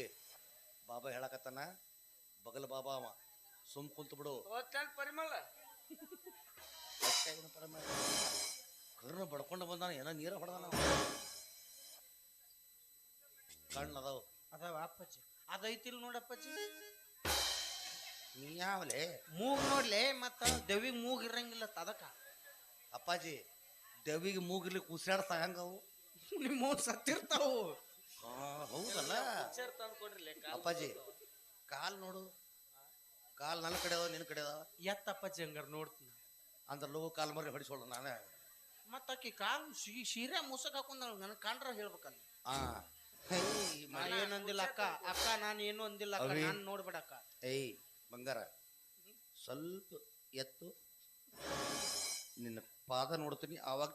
ಬಾಬಾ ಹೇಳಕತ್ತಾನ ಬಗಲ್ ಬಾಬಾ ಅವ. ಸುಮ್ ಕುಂತು ಬಿಡು. ಹೋಗ್ತಾನ ಪರಿಮಳ. ಕರ್ನ ಬಡ್ಕೊಂಡು ಬಂದಾನ ಏನೋ ನೀರ ಹೊಡೆದಾನ ಕಣ್ಣು ಅದಾವ. ಅದಾವ ಅಪ್ಪಚ್ಚಿ ಅದೈತಿಲ್ ನೋಡಪ್ಪಾಜಿ ನೀ ಯಾವಲೆ ಮೂಗ್ ನೋಡ್ಲೆ ಮತ್ತ ದೆವಿಗ್ ಮೂಗ್ ಇರಂಗಿಲ್ಲ ಅದಕ್ಕ ಅಪ್ಪಾಜಿ ದೆವಿಗೆ ಮೂಗಿರ್ಲಿಕ್ಕೆ ಉಸಿರಾಡ್ತಾ ಹಂಗವು ನಿಮ್ಮ ಸತ್ತಿರ್ತಾವು. ಆ, ಹೌದಲ್ಲ? ಪಿಕ್ಚರ್ ತಂದು ಕೊಡ್ರಿ ಅಪ್ಪಾಜಿ ಕಾಲ್ ನೋಡು. ಕಾಲ್ ನನ್ನ ಕಡೆ ಅದಾವ ನಿನ್ನ ಕಡೆ ಅದಾವ ಎತ್ತ ಅಪ್ಪಾಜಿ ಹಂಗಾರ ನೋಡ್ತೀನಿ. ಅಂದ್ರೆ ಲಗು ಕಾಲ್ ಮರಿ ಹೊಡಿಸೋಳು ನಾನೇ. ಮತ್ತ ಆಕಿ ಕಾಲ್ ಶೀ- ಶೀರೆ ಮುಸಕ್ ಹಾಕೊಂಡ ನನಗೆ ಕಂಡ್ರ ಹೇಳ್ಬೇಕಲ್ಲ. ಆ. ಹೇಯ್ ನಾ ಮರಿ. ಏನಂದಿಲ್ಲ ಅಕ್ಕ ಅಕ್ಕ ನಾನು ಏನು ಅಂದಿಲ್ಲ ಅಕ್ಕ. ಅವಿ. ನಾನು ನೋಡ್ಬೇಡಕ್ಕ ಏಯ್ ಬಂಗಾರ. ಸ್ವಲ್ಪ ಎತ್ತು. ನಿನ್ನ ಪಾದ ನೋಡ್ತೀನಿ ಆವಾಗ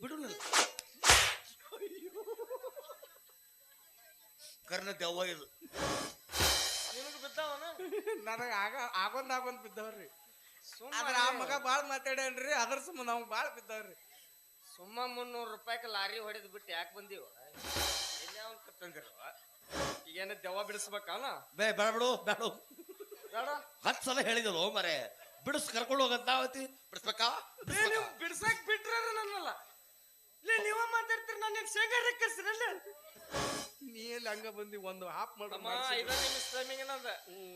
ಬಿಡು ನನ್ನ. ಕರ್ನ ದೆವ್ವ ಇದು. ನಿನಗೆ ಬಿದ್ದಾವನ? ನನಗ ಆಗ ಆಗೊಂದ್ ಆಗೊಂದ್ ಬಿದ್ದವ್ರಿ. ಸುಮ್ಮನೆ ಆ ಮಗ ಬಾಳ್ ಮಾತಾಡ್ಯಾನ್ರಿ ಅದ್ರ ಸುಮ್ಮನೆ ನಾವು ಬಾಳ್ ಬಿದ್ದವ್ರಿ. ಸುಮ್ಮ ಮುನ್ನೂರು ರೂಪಾಯಿಗೆ ಲಾರಿ ಹೊಡೆದ್ ಬಿಟ್ಟು ಯಾಕೆ ಬಂದೀವ? ಎಲ್ಲಿ ಅವ್ನ್ ಕತ್ತಂದಿರವ? ಈಗೇನ ದೆವ್ವ ಬಿಡಿಸ್ಬೇಕಲ್ಲ? ಬೇ ಬೇಡ ಬಿಡು ಬೇಡ. ಬೇಡ? ಹತ್ತು ಸಲ ಹೇಳಿದಳು ಮರೆ. ಬಿಡಿಸ್ ಕರ್ಕೊಂಡು ಹೋಗಂತ ಅವತಿ ಬಿಡಿಸ್ಬೇಕಾ? ಏ, ನೀವ್ ಬಿಡ್ಸಕ್ ಬಿಟ್ರ ನನ್ನಲ್ಲ. ಲೇ ನೀವ ಮಾತಾಡ್ತೀರಿ ನಾನು ನಿಮ್ ಶೇಂಗಾ ಕರ್ಸಿರಲ್ಲ ನೀ ಎಲ್ಲಿ ಹಂಗ ಬಂದಿ? ಒಂದು ಹಾಪ್ ಅಮ್ಮ ಐದ ನಿಮಿಷ ಟೈಮಿಂಗ್ ಏನದ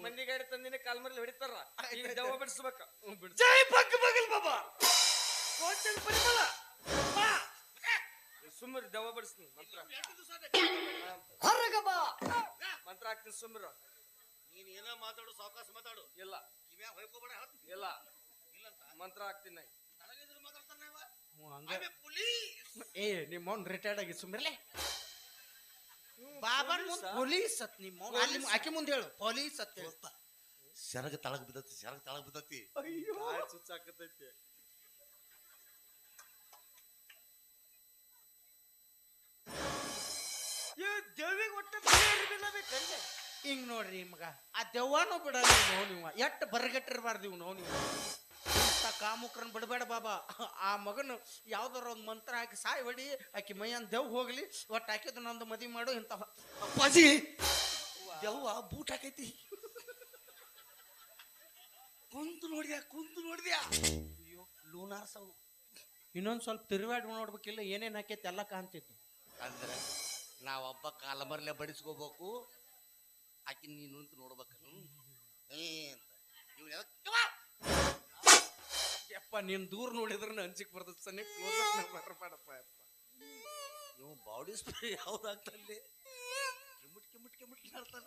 ಮಂದಿ ಗಾಡಿ ತಂದಿನ ಕಾಲ್ ಮರ್ಲಿ ಹೊಡಿತಾರ. ಈಗ ದೆವ್ವ ಬಿಡಿಸ್ಬೇಕ. ಜೈ ಬಗ್ ಬಗಲ್ ಬಾಬಾ! ಹೋಗ್ತೇನೆ ಪರಿಮಳ. ಸುಮ್ಮರಿ ದೆವ್ವ ಬಡಿಸ್ತೀನಿ. ಮಂತ್ರ. ಹೊರಗೆ ಬಾ. ಮಂತ್ರ ಹಾಕ್ತೀನಿ ಸುಮ್ರ ನೀನ್ ಏನ ಮಾತಾಡು ಸಾವಕಾಶ ಮಾತಾಡು. ಇಲ್ಲ. ಕಿವ್ಯಾಗ ಹೊಯ್ಕೋಬೇಡ ಇಲ್ಲ. ಮಂತ್ರ ಹಾಕ್ತೀನಿ ನಾ. ಹಂಗ. ಏ ನಿಮ್ಮ ಅವ್ನ್ ರಿಟೈರ್ಡ್ ಆಗಿ ಸುಮ್ಮಿರ್ಲೆ ಬಾಬನ್ ಮುಂದ್ ಪೊಲೀಸ್? ಅತ್ ನಿಮ್ಮ ಅವ್ನ್. ಅಲ್ಲಿ ಆಕೆ ಮುಂದೆ ಹೇಳು. ಪೊಲೀಸ್ ಅತ್ ಹೇಳು. ಸೆರಗ ತಳಗ್ ಬಿದ್ದತಿ ಸೆರಗ ತಳಗ್ ಬಿದ್ದತಿ. ಅಯ್ಯೋ. ಚುಚ್ಚಾಕತೈತಿ ದೇವಿಗೆ ಒಟ್ಟ ಹಿಂಗ್ ನೋಡ್ರಿ ಮಗ. ಆ ದೆವ್ವನೂ ಬಿಡಲ್ಲ ನೀವು ನೀವು. ಎಟ್ ಬರಗಟ್ಟಿರ್ಬಾರ್ದು ಇವ್ ನೋವು ನೀವು. ಇಂಥ ಕಾಮುಕ್ರನ್ ಬಿಡಬೇಡ ಬಾಬಾ. ಆ ಮಗನು ಯಾವ್ದಾರ ಒಂದು ಮಂತ್ರ ಹಾಕಿ ಸಾಯ್ ಹೊಡಿ, ಆಕಿ ಮೈಯನ್ ದೆವ್ ಹೋಗ್ಲಿ, ಒಟ್ಟು ಹಾಕಿದ್ರು ನಂದು ಮದುವೆ ಮಾಡು ಇಂತ ಅಪ್ಪಾಜಿ ದೆವ್ವ ಬೂಟ್ ಹಾಕೈತಿ. ಕುಂತು ನೋಡಿದ್ಯಾ ಕುಂತು ನೋಡಿದ್ಯಾ? ಅಯ್ಯೋ ಲೂನಾರ್ ಇನ್ನೊಂದ್ ಸ್ವಲ್ಪ ತಿರುವಾಡ್ ನೋಡ್ಬೇಕಿಲ್ಲ, ಏನೇನು ಹಾಕೈತಿ, ಎಲ್ಲ ಕಾಣ್ತಿತ್ತು ಅಂದ್ರೆ? ನಾವೊಬ್ಬ ಕಾಲ ಮರಲೆ ಬಡಿಸ್ಕೋಬೇಕು. ಆಕಿ ನೀನು ಅಂತ ನೋಡ್ಬೇಕನು ಏ ಅಂತ. ಇವ್ನು ಯಾವ್ದು ಯಪ್ಪ ನೀನು ದೂರ ನೋಡಿದ್ರೆ ಹಂಚಿಕ್ ಬರ್ತದ. ಸನಿ ಕ್ಲೋಸ್ ಬರಬೇಡಪ್ಪ ಯಪ್ಪ. ಇವ್ ಬಾಡಿ ಸ್ಪ್ರೇ ಯಾವ್ದಾಗ್ತಲ್ಲಿ ಕೆಮ್ಮಟ್ ಕೆಮ್ಮಟ್ ಕೆಮ್ಮಟ್ ಮಾಡ್ತಾನ